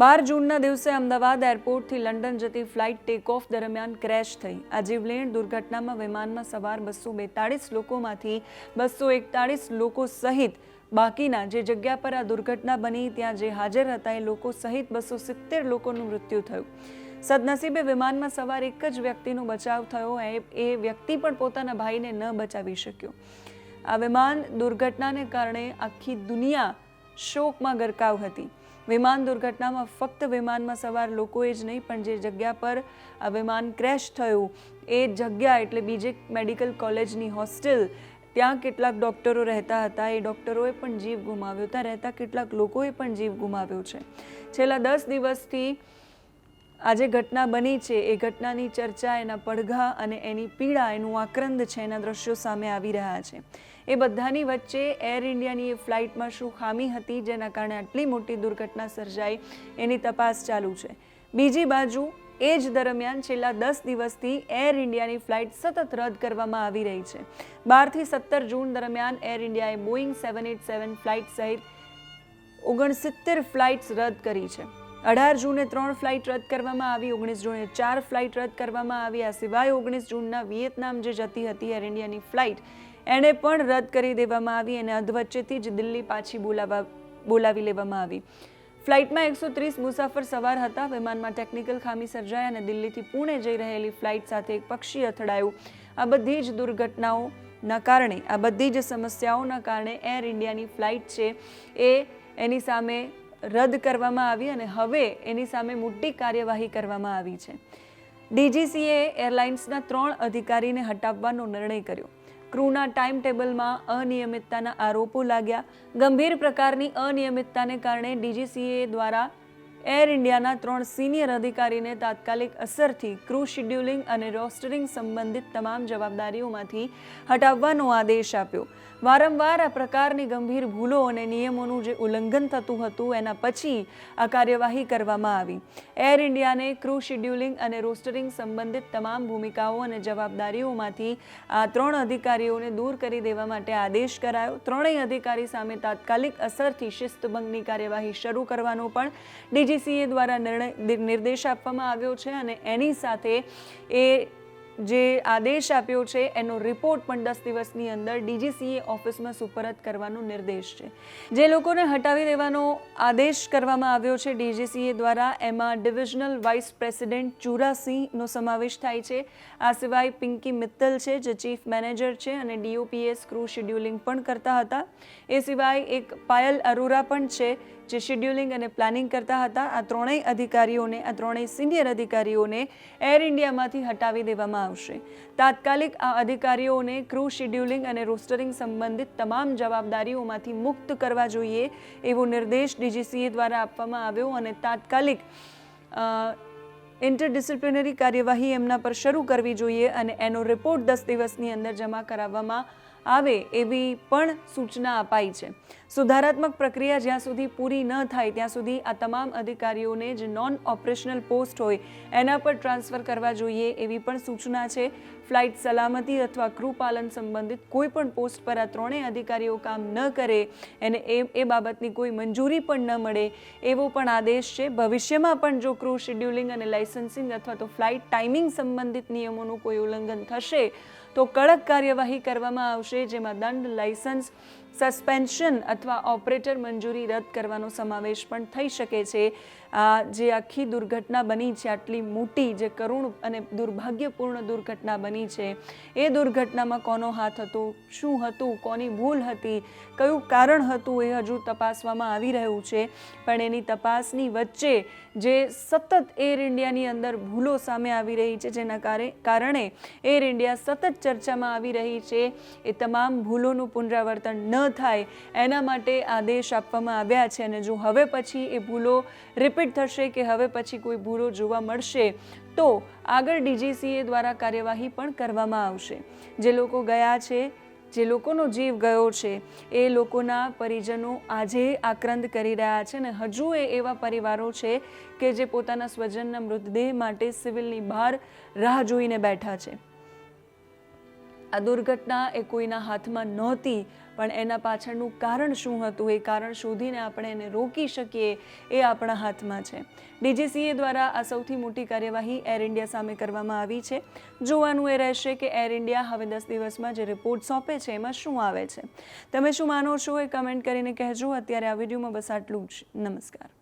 બાર જૂનના દિવસે અમદાવાદ એરપોર્ટથી લંડન જતી ફ્લાઇટ ટેક ઓફ દરમિયાન ક્રેશ થઈ. આ જીવલેણ દુર્ઘટનામાં વિમાનમાં સવાર બસો બેતાળીસ લોકોમાંથી બસો એકતાળીસ લોકો સહિત, બાકીના જે જગ્યા પર આ દુર્ઘટના બની ત્યાં જે હાજર હતા એ લોકો સહિત બસો સિત્તેર લોકોનું મૃત્યુ થયું. સદનસીબે વિમાનમાં સવાર એક જ વ્યક્તિનો બચાવ થયો એ વ્યક્તિ પણ પોતાના ભાઈને ન બચાવી શક્યો. આ વિમાન દુર્ઘટનાને કારણે આખી દુનિયા શોકમાં ગરકાવ હતી. વિમાન દુર્ઘટનામાં ફક્ત વિમાનમાં સવાર લોકોએ જ નહીં, પણ જે જગ્યા પર આ વિમાન ક્રેશ થયું, એ જગ્યા એટલે બીજે મેડિકલ કોલેજની હોસ્ટેલ, ત્યાં કેટલાક ડૉક્ટરો રહેતા હતા. એ ડૉક્ટરોએ પણ જીવ ગુમાવ્યો. ત્યાં રહેતા કેટલાક લોકોએ પણ જીવ ગુમાવ્યો છે. છેલ્લા દસ દિવસથી આ જે ઘટના બની છે, એ ઘટનાની ચર્ચા, એના પડઘા અને એની પીડા એનું આક્રંદ છે, એના દ્રશ્યો સામે આવી રહ્યા છે. એ બધાની વચ્ચે એર ઇન્ડિયાની એ ફ્લાઇટમાં શું ખામી હતી, જેના કારણે આટલી મોટી દુર્ઘટના સર્જાઈ, એની તપાસ ચાલુ છે. બીજી બાજુ, એ જ દરમિયાન છેલ્લા દસ દિવસથી એર ઇન્ડિયાની ફ્લાઇટ સતત રદ કરવામાં આવી રહી છે. બારથી સત્તર જૂન દરમિયાન એર ઇન્ડિયાએ Boeing seven eight seven flight સહિત ઓગણસિત્તેર ફ્લાઇટ્સ રદ કરી છે. અઢાર જૂને ત્રણ ફ્લાઇટ રદ કરવામાં આવી, ઓગણીસ જૂને ચાર ફ્લાઇટ રદ કરવામાં આવી. આ સિવાય ઓગણીસ જૂનના વિયેતનામ જે જતી હતી એર ઇન્ડિયાની ફ્લાઇટ એણે પણ રદ કરી દેવામાં આવી અને અધવચ્ચેથી જ દિલ્હી પાછી બોલાવા, બોલાવી લેવામાં આવી. ફ્લાઇટમાં એકસો ત્રીસ મુસાફર સવાર હતા. વિમાનમાં ટેકનિકલ ખામી સર્જાઈ અને દિલ્હીથી પુણે જઈ રહેલી ફ્લાઇટ સાથે એક પક્ષી અથડાયું. આ બધી જ દુર્ઘટનાઓના કારણે, આ બધી જ સમસ્યાઓના કારણે એર ઇન્ડિયાની ફ્લાઇટ છે એ એની સામે રદ કરવામાં આવી અને હવે એની સામે મોટી કાર્યવાહી કરવામાં આવી છે. ડીજીસીએ એરલાઇન્સના ત્રણ અધિકારીને હટાવવાનો નિર્ણય કર્યો. ક્રૂના ટાઈમ ટેબલમાં અનિયમિતતાના આરોપો લાગ્યા. ગંભીર પ્રકારની અનિયમિતતાને કારણે ડીજીસીએ દ્વારા એર ઇન્ડિયાના ત્રણ સિનિયર અધિકારીને તાત્કાલિક અસરથી ક્રૂ શિડ્યુલિંગ અને રોસ્ટરિંગ સંબંધિત તમામ જવાબદારીઓમાંથી હટાવવાનો આદેશ આપ્યો. વારંવાર આ પ્રકારની ગંભીર ભૂલો અને નિયમોનું જે ઉલ્લંઘન થતું હતું, એના પછી આ કાર્યવાહી કરવામાં આવી. એર ઇન્ડિયાને ક્રૂ શિડ્યુલિંગ અને રોસ્ટરિંગ સંબંધિત તમામ ભૂમિકાઓ અને જવાબદારીઓમાંથી આ ત્રણ અધિકારીઓને દૂર કરી દેવા માટે આદેશ કરાયો. ત્રણેય અધિકારી સામે તાત્કાલિક અસરથી શિસ્તભંગની કાર્યવાહી શરૂ કરવાનો પણ ડીજીસીએ દ્વારા નિર્ણય, નિર્દેશ આપવામાં આવ્યો છે અને એની સાથે એ જે આદેશ આપ્યો છે, એનો રિપોર્ટ પણ દસ દિવસની અંદર ડીજીસીએ ઓફિસમાં સુપરત કરવાનો નિર્દેશ છે. જે લોકોને હટાવી દેવાનો આદેશ કરવામાં આવ્યો છે, ડીજીસીએ દ્વારા એમાં ડિવિઝનલ વાઇસ પ્રેસિડેન્ટ ચુરાસિંહનો સમાવેશ થાય છે. આ સિવાય પિંકી મિત્તલ છે, જે ચીફ મેનેજર છે અને ડીઓપીએસ ક્રૂ શિડ્યુલિંગ પણ કરતા હતા. એ સિવાય એક પાયલ અરોરા પણ છે જે શેડ્યુલિંગ અને પ્લાનિંગ કરતા હતા, આ ત્રણેય અધિકારીઓને, આ ત્રણેય સિનિયર અધિકારીઓને એર ઇન્ડિયામાંથી હટાવી દેવામાં આવશે. તાત્કાલિક આ અધિકારીઓને ક્રૂ શિડ્યુલિંગ અને રોસ્ટરિંગ સંબંધિત તમામ જવાબદારીઓમાંથી મુક્ત કરવા જોઈએ એવો નિર્દેશ ડીજીસીએ દ્વારા આપવામાં આવ્યો અને તાત્કાલિક ઇન્ટરડિસિપ્લિનરી કાર્યવાહી એમના પર શરૂ કરવી જોઈએ અને એનો રિપોર્ટ દસ દિવસની અંદર જમા કરાવવામાં આવે એવી પણ સૂચના અપાઈ છે. સુધારાત્મક પ્રક્રિયા જ્યાં સુધી પૂરી ન થાય, ત્યાં સુધી આ તમામ અધિકારીઓને જે નોન ઓપરેશનલ પોસ્ટ હોય, એના પર ટ્રાન્સફર કરવા જોઈએ એવી પણ સૂચના છે. ફ્લાઇટ સલામતી અથવા ક્રૂ પાલન સંબંધિત કોઈ પણ પોસ્ટ પર આ ત્રણેય અધિકારીઓ કામ ન કરે, એને એ એ બાબતની કોઈ મંજૂરી પણ ન મળે, એવો પણ આદેશ છે. ભવિષ્યમાં પણ જો ક્રૂ શિડ્યુલિંગ અને લાઇસન્સિંગ અથવા તો ફ્લાઇટ ટાઈમિંગ સંબંધિત નિયમોનું કોઈ ઉલ્લંઘન થશે તો કડક કાર્યવાહી કરવામાં આવશે, જેમાં દંડ લાઇસન્સ સસ્પેન્શન અથવા ઓપરેટર મંજૂરી રદ કરવાનો સમાવેશ પણ થઈ શકે છે. આ જે આખી દુર્ઘટના બની છે, આટલી મોટી જે કરુણ અને દુર્ભાગ્યપૂર્ણ દુર્ઘટના બની છે, એ દુર્ઘટનામાં કોનો હાથ હતો, શું હતું, કોની ભૂલ હતી, કયું કારણ હતું, એ હજુ તપાસવામાં આવી રહ્યું છે. પણ એની તપાસની વચ્ચે જે સતત એર ઇન્ડિયાની અંદર ભૂલો સામે આવી રહી છે, જેના કારે- કારણે એર ઇન્ડિયા સતત ચર્ચામાં આવી રહી છે. એ તમામ ભૂલોનું પુનરાવર્તન ન થાય એના માટે આદેશ આપવામાં આવ્યા છે અને જો હવે પછી એ ભૂલો રિપીટ થશે કે હવે પછી કોઈ ભૂલો જોવા મળશે, તો આગળ ડીજીસીએ દ્વારા કાર્યવાહી પણ કરવામાં આવશે. જે લોકો ગયા છે, જે લોકોનો જીવ ગયો છે, એ લોકોના પરિજનો આજે આક્રંદ કરી રહ્યા છે અને હજુ એ એવા પરિવારો છે કે જે પોતાના સ્વજનના મૃતદેહ માટે સિવિલની બહાર રાહ જોઈને બેઠા છે. આ દુર્ઘટના એ કોઈના હાથમાં નહોતી, પણ એના પાછળનું કારણ શું હતું? એ કારણ શોધીને આપણે એને રોકી શકીએ એ આપણા હાથમાં છે. ડીજીસીએ દ્વારા આ સૌથી મોટી કાર્યવાહી એર ઇન્ડિયા સામે કરવામાં આવી છે. જોવાનું એ રહેશે કે એર ઇન્ડિયા હવે દસ દિવસમાં જે રિપોર્ટ સોંપે છે, એમાં શું આવે છે. તમે શું માનો છો એ કમેન્ટ કરીને કહેજો. અત્યારે આ વિડીયોમાં બસ આટલું જ. નમસ્કાર.